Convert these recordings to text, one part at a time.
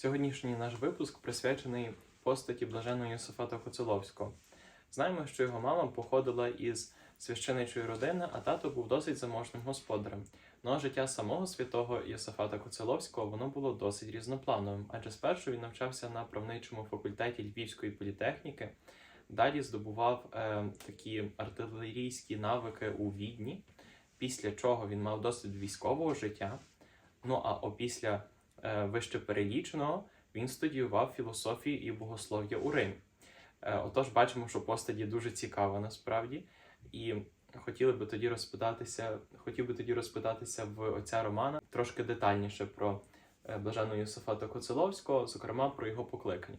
Сьогоднішній наш випуск присвячений постаті блаженого Йосифата Коцеловського. Знаємо, що його мама походила із священичої родини, а тато був досить заможним господарем. Но життя самого святого Йосифата Коцеловського воно було досить різноплановим, адже спершу він навчався на правничому факультеті Львівської політехніки, далі здобував е, такі артилерійські навики у Відні, після чого він мав досвід військового життя. Ну а опісля вище переліченого він студіював філософію і богослов'я у Римі. Е, Отож, бачимо, що постаді дуже цікава насправді. І хотіли би тоді розпитатися, хотів би тоді розпитатися в отця Романа трошки детальніше про блаженного блаженого Йосифата Коцеловського, зокрема про його покликання.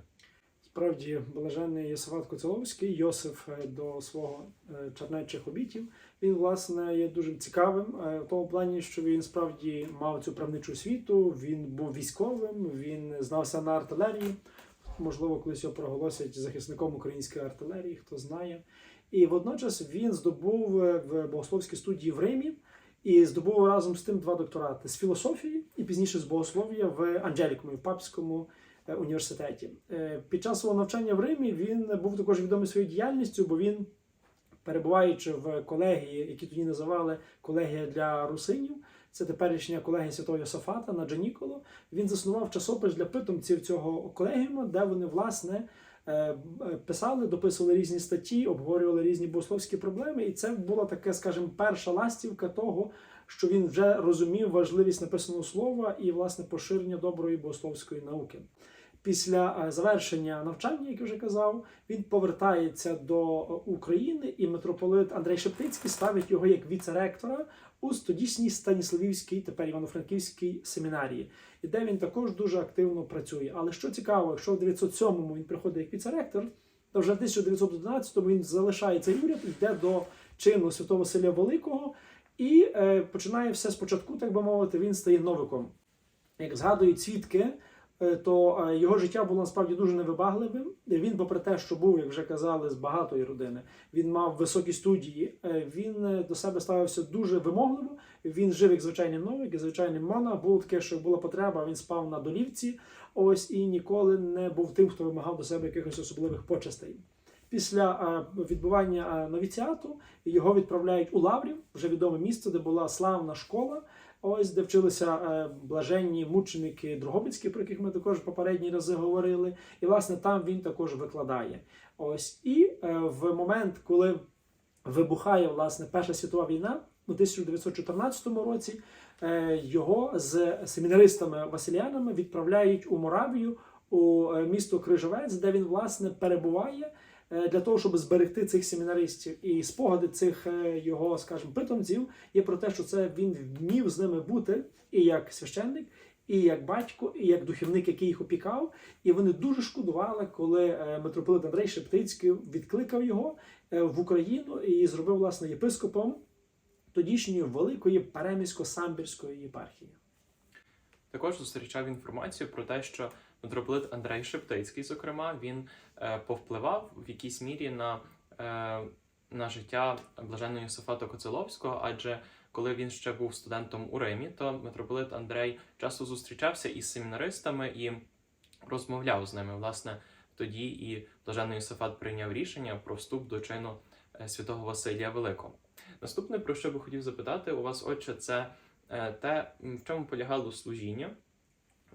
Справді, блаженний Єсифат Коцеловський, Йосиф е, до свого е, чернечих обітів, він, власне, є дуже цікавим е, в тому плані, що він справді мав цю правничу освіту, він був військовим, він знався на артилерії. Можливо, колись його проголосять захисником української артилерії, хто знає. І водночас він здобув в богословській студії в Римі і здобув разом з тим два докторати з філософії і пізніше з богослов'я в Анджелікумі, в папському університеті. Е, Під час свого навчання в Римі він був також відомий своєю діяльністю, бо він, перебуваючи в колегії, які тоді називали колегія для русинів, це теперішня колегія святого Йосафата на Джаніколо, він заснував часопис для питомців цього колегіуму, де вони власне. е, е, Писали, дописували різні статті, обговорювали різні богословські проблеми, і це була така, скажімо, перша ластівка того, що він вже розумів важливість написаного слова і власне поширення доброї богословської науки. Після е, завершення навчання, як я вже казав, він повертається до е, України, і митрополит Андрей Шептицький ставить його як віце-ректора у тодішній Станіславівській, тепер Івано-Франківській семінарії, і де він також дуже активно працює. Але що цікаво, якщо в 907-му він приходить як віце-ректор, то вже в 1911-му він залишає цей уряд, йде до чину Святого Василя Великого і е, починає все спочатку, так би мовити, він стає новиком. Як згадують свідки, то е, його життя було насправді дуже невибагливим. Він, попри те, що був, як вже казали, з багатої родини, він мав високі студії. е, Він е, до себе ставився дуже вимогливо. Він жив як звичайний новик, як звичайний мона. Було таке, що була потреба. Він спав на долівці. Ось і ніколи не був тим, хто вимагав до себе якихось особливих почестей. Після е, відбування е, новіціату його відправляють у Лаврів, вже відоме місце, де була славна школа. Ось де вчилися е, блаженні мученики Дрогобицькі, про яких ми також попередні рази говорили. І власне там він також викладає. Ось і е, в момент, коли вибухає власне Перша світова війна у 1914 році, е, його з семінаристами Василянами відправляють у Моравію у місто Крижовець, де він власне перебуває для того, щоб зберегти цих семінаристів. І спогади цих е, його, скажімо, питомців є про те, що це він вмів з ними бути і як священник, і як батько, і як духовник, який їх опікав. І вони дуже шкодували, коли е, митрополит Андрей Шептицький відкликав його е, в Україну і зробив власне єпископом тодішньої великої Перемісько-Самбірської єпархії. Також зустрічав інформацію про те, що митрополит Андрей Шептицький, зокрема, він е, повпливав в якійсь мірі на, е, на життя блаженого Йосифата Коцеловського, адже коли він ще був студентом у Римі, то митрополит Андрей часто зустрічався із семінаристами і розмовляв з ними. Власне, тоді і блажений Йосифат прийняв рішення про вступ до чину е, святого Василія Великого. Наступне, про що би хотів запитати у вас, отче, це е, те, в чому полягало служіння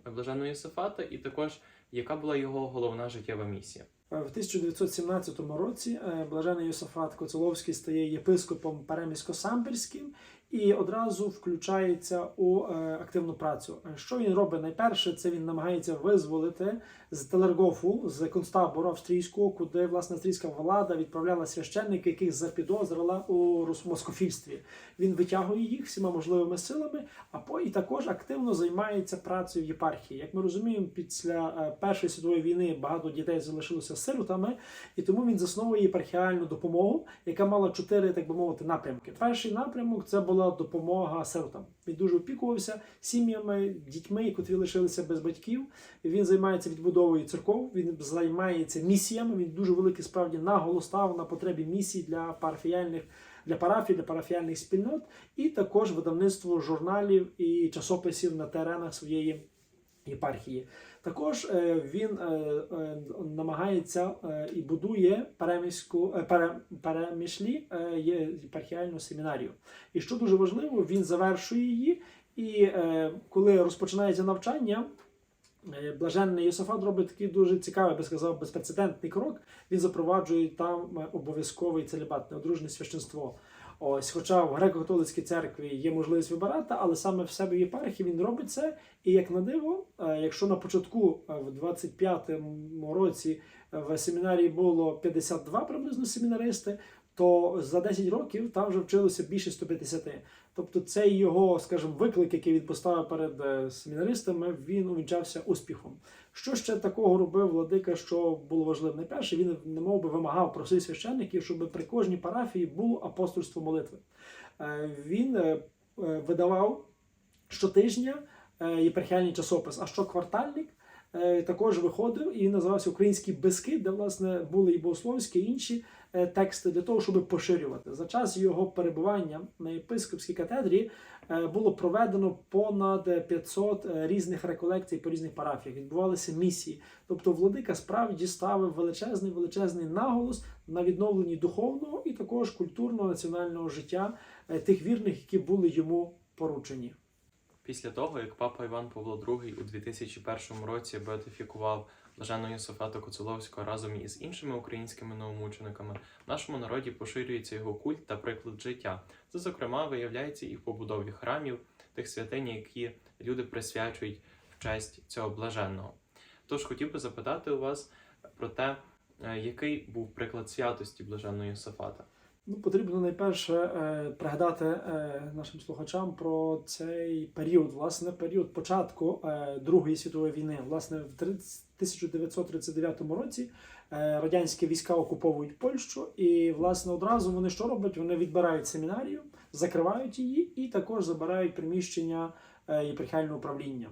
блаженого Йосифата, і також яка була його головна життєва місія. Е, В 1917 році е, блажений Йосифат Коцеловський стає єпископом Перемісько-Самбірським і одразу включається у е, активну працю. Е, Що він робить? Найперше, це він намагається визволити з Телергофу, з концтабору австрійського, куди власне австрійська влада відправляла священників, яких запідозрила у москофільстві. Він витягує їх всіма можливими силами, а по і також активно займається працею в єпархії. Як ми розуміємо, після е, Першої світової війни багато дітей залишилося сиротами, і тому він засновує єпархіальну допомогу, яка мала чотири, так би мовити, напрямки. Перший напрямок це була допомога сиротам. Він дуже опікувався сім'ями, дітьми, котрі лишилися без батьків. Він займається відбудовою церков, він займається місіями. Він дуже великий справді наголостав на потребі місій для парафіяльних. Для парафій, для парафіяльних спільнот, і також видавництво журналів і часописів на теренах своєї єпархії. Також е, він е, е, намагається і будує перемішлі єпархіальну семінарію. І що дуже важливо, він завершує її. І коли розпочинається навчання, блаженний Йосифат робить такий дуже цікавий, би сказав, безпрецедентний крок. Він запроваджує там обов'язковий целібат, неодружне священство. Ось, хоча в греко-католицькій церкві є можливість вибирати, але саме в себе в єпархії він робить це. І як на диво, е, якщо на початку е, в 25-му році е, в семінарії було 52 приблизно семінаристи, то за 10 років там вже вчилося більше 150. Тобто цей його, скажімо, виклик, який він поставив перед е, семінаристами, він увінчався успіхом. Що ще такого робив владика, що було важливо? Найперше, він немов би вимагав про всіх священників, щоб при кожній парафії було апостольство молитви. Е, Він е, видавав щотижня єпархіальний часопис, а щоквартальник е, також виходив і називався Український Бескид, де власне були і богословські, і інші е, тексти для того, щоб поширювати. За час його перебування на єпископській катедрі е, було проведено понад 500 е, різних реколекцій по різних парафіях. Відбувалися місії. Тобто, владика справді ставив величезний величезний наголос на відновленні духовного і також культурного національного життя е, тих вірних, які були йому поручені. Після того, як папа Іван Павло II у 2001 році беатифікував блаженного Йосифата Коцеловського разом із іншими українськими новомучениками, в нашому народі поширюється його культ та приклад життя. Це, зокрема, виявляється і в побудові храмів, тих святинь, які люди присвячують в честь цього блаженного. Тож хотів би запитати у вас про те, е, який був приклад святості блаженного Йосифата. Ну, потрібно найперше е, пригадати е, нашим слухачам про цей період, власне, період початку е, Другої світової війни. Власне, в 30 1939 році радянські війська окуповують Польщу, і власне одразу вони що роблять? Вони відбирають семінарію, закривають її і також забирають приміщення е, єпархіального управління.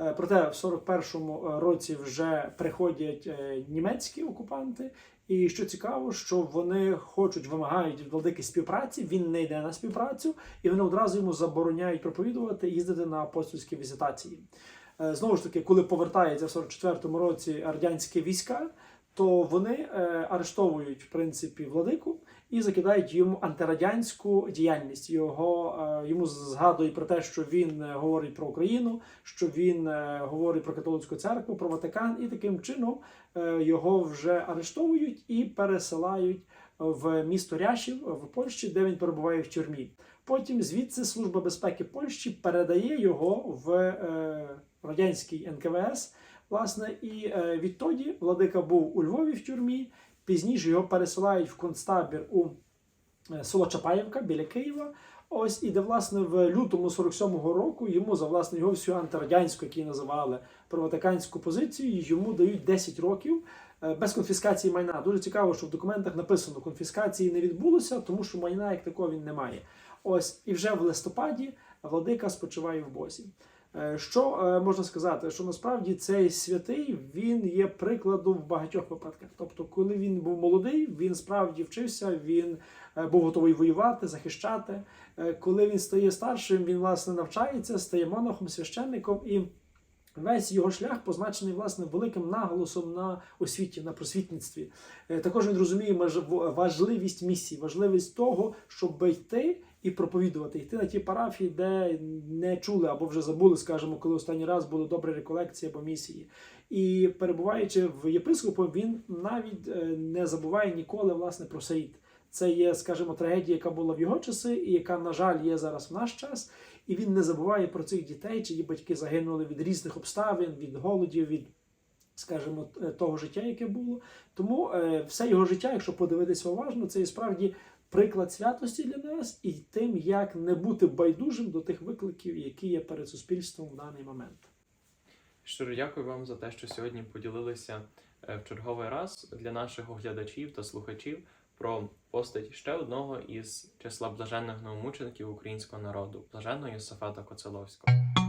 Е, Проте в 41-му році вже приходять е, німецькі окупанти, і що цікаво, що вони хочуть, вимагають від владики співпраці. Він не йде на співпрацю, і вони одразу йому забороняють проповідувати їздити на апостольські візитації. Е, Знову ж таки, коли повертається в 44-му році радянські війська, то вони е, арештовують в принципі владику і закидають йому антирадянську діяльність. Його е, йому згадують про те, що він е, говорить про Україну, що він е, говорить про католицьку церкву, про Ватикан, і таким чином його вже арештовують і пересилають в місто Ряшів в Польщі, де він перебуває в тюрмі. Потім звідси Служба безпеки Польщі передає його в е, радянський НКВС. Власне, і е, відтоді владика був у Львові в тюрмі. Пізніше його пересилають в концтабір у е, село Чапаєвка біля Києва. Ось і де власне в лютому 47-го року йому за власне його всю антирадянську, які називали про ватиканську позицію, йому дають 10 років е, без конфіскації майна. Дуже цікаво, що в документах написано, конфіскації не відбулося, тому що майна як такого він не має. Ось і вже в листопаді владика спочиває в Бозі. Е, Що е, можна сказати? Що насправді цей святий він є прикладом в багатьох випадках. Тобто, коли він був молодий, він справді вчився, він е, був готовий воювати, захищати. Коли він стає старшим, він власне навчається, стає монахом, священником і. Весь його шлях позначений власне великим наголосом на освіті, на просвітництві. Е, Також він розуміє важливість місії, важливість того, щоб йти і проповідувати, йти на ті парафії, де не чули або вже забули, скажімо, коли останній раз були добрі реколекції або місії. І перебуваючи в єпископу, він навіть е, не забуває ніколи власне про сиріт. Це є, скажімо, трагедія, яка була в його часи, і яка, на жаль, є зараз в наш час. І він не забуває про цих дітей, чиї батьки загинули від різних обставин, від голодів, від, скажімо, того життя, яке було. Тому е, все його життя, якщо подивитися уважно, це є справді приклад святості для нас і тим, як не бути байдужим до тих викликів, які є перед суспільством в даний момент. Щиро дякую вам за те, що сьогодні поділилися е, в черговий раз для наших глядачів та слухачів про постать ще одного із числа блаженних новомучеників українського народу, блаженного Йосифата Коцеловського.